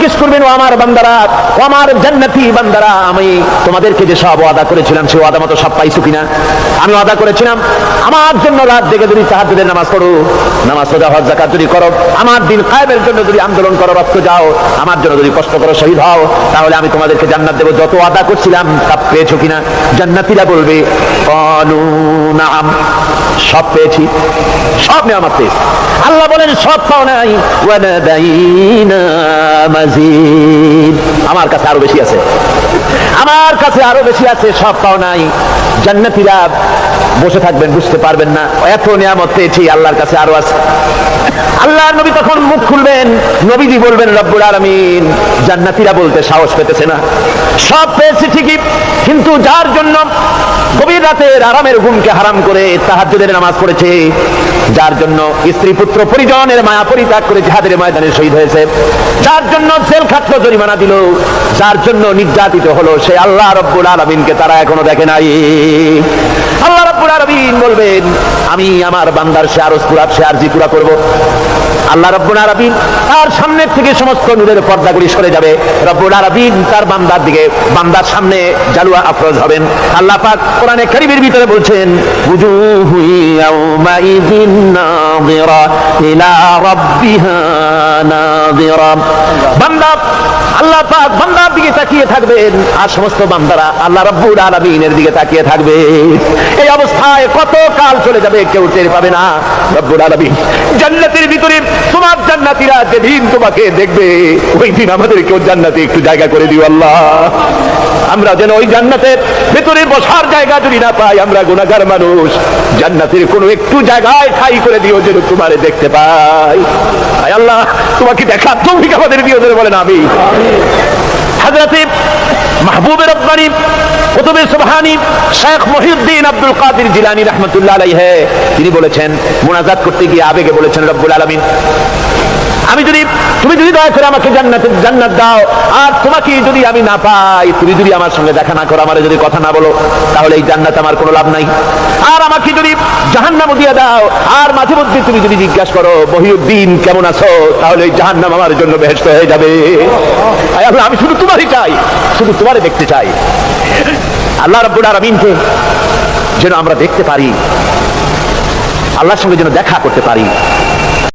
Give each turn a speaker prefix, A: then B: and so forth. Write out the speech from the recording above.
A: জিজ্ঞেস করবেন, ও আমার বান্দারা, ও আমার জান্নাতি বান্দারা, আমি তোমাদেরকে যে সব ওয়াদা করেছিলাম, সে ওয়াদা মতো সব পাইছো কিনা? আমি ওয়াদা করেছিলাম, আমার জন্য রাত জেগে যদি তাহাজ্জুদের নামাজ পড়ো, নামাজ রোজা, হজ জাকাত যদি করো, আমার দিন কায়েমের জন্য যদি আন্দোলন করো, রক্ত যাও, আমার জন্য যদি কষ্ট করো, শহীদ হও, তাহলে আমি তোমাদেরকে জান্নাত দেবো। যত ওয়াদা করছিলাম, তা পেয়েছ কিনা? জান্নাতীরা বলবে নাম সব পেয়েছি, সব নিয়ামত পেয়েছি। আল্লাহ বলেন, সব পাও নাই ওয়ানাদাইনা আমার কাছে আরও বেশি আছে। আমার কাছে আরও বেশি আছে, সব পাও নাই। জান্নাতীরা বসে থাকবেন, বুঝতে পারবেন না। এত নিয়ামত পেয়েছি, আল্লাহর কাছে আরও আছে। আল্লাহর নবী তখন মুখ খুলবেন, নবীজি বলবেন, রব্বুল আলামিন। জান্নাতীরা বলতে সাহস পেতেছে না। সব পেয়েছি ঠিকই, কিন্তু যার জন্য রাতের আরামের ঘুমকে হারাম করে তাহাজ্জুদের নামাজ পড়েছে। যার জন্য স্ত্রী পুত্র পরিজনের মায়া পরিত্যাগ করে জিহাদের ময়দানে শহীদ হয়েছে। যার জন্য জেল খাটলো, জরিমানা দিল। যার জন্য নির্যাতিত হলো, সে আল্লাহ রব্বুল আলমিনকে তারা এখনও দেখে নাই। আল্লাহ রব্বুল আলামিন বলবেন, আমি আমার বান্দার সে পুরা আরজি পুরা করব। আল্লাহ রব্বুল আলামিন তার সামনের থেকে সমস্ত নূরের পর্দাগুলি সরে যাবে। রব্বুল আলামিন তার বান্দার দিকে, বান্দার সামনে জালুয়া আফরোজ হবেন। আল্লাহ পাক কোরআনে কারীমের ভিতরে বলছেন বুজুহু ইয়াউমাইযিন নাযিরা ইলা রাব্বিহা নাযিরা। বান্দা, আল্লাহ পাক বান্দার দিকে তাকিয়ে থাকবেন। আর সমস্ত বান্দারা আল্লাহ রব্বুল আলামিনের দিকে তাকিয়ে থাকবে। এই অবস্থায় কত কাল চলে যাবে কেউ টের পাবে না। রব্বুল আলামিন জান্নাতের ভিতরে তোমার জান্নাতীরা যেদিন তোমাকে দেখবে, ওই দিন আমাদের কেউ জান্নাতে একটু জায়গা করে দিও আল্লাহ। আমরা যেন ওই জান্নাতের ভেতরে বসার জায়গা যদি না পাই, আমরা গুণাগার মানুষ। জান্নাতের কোনো একটু জায়গায় ঠাই করে দিও যেন তোমারে দেখতে পাই। আয় আল্লাহ, তোমাকে দেখা তুমি আমাদের দিও যেন বলেন আমি হাজরাতে মাহবুবের রব্বানি তিনি বলেছেন মোনাজাত করতে গিয়ে আবেগে বলেছেন রব্বুল আলামিন আমি যদি, তুমি যদি দয়া করে আমাকে জান্নাত জান্নাত দাও, আর তোমাকে যদি আমি না পাই, তুমি যদি আমার সঙ্গে দেখা না করো, আমার যদি কথা না বলো, তাহলে এই জান্নাত আমার কোনো লাভ নাই। আর আমাকে যদি জাহান্নাম দিয়ে দাও, আর মাঝে মধ্যে তুমি যদি জিজ্ঞাসা করো মহিউদ্দিন কেমন আছো? তাহলে এই জাহান্নাম আমার জন্য বেহেশত হয়ে যাবে। আমি শুধু তোমারই চাই, শুধু তোমারে দেখতে চাই। আল্লাহ রব্বুল আলামিনকে যেন আমরা দেখতে পারি, আল্লাহর সঙ্গে যেন দেখা করতে পারি।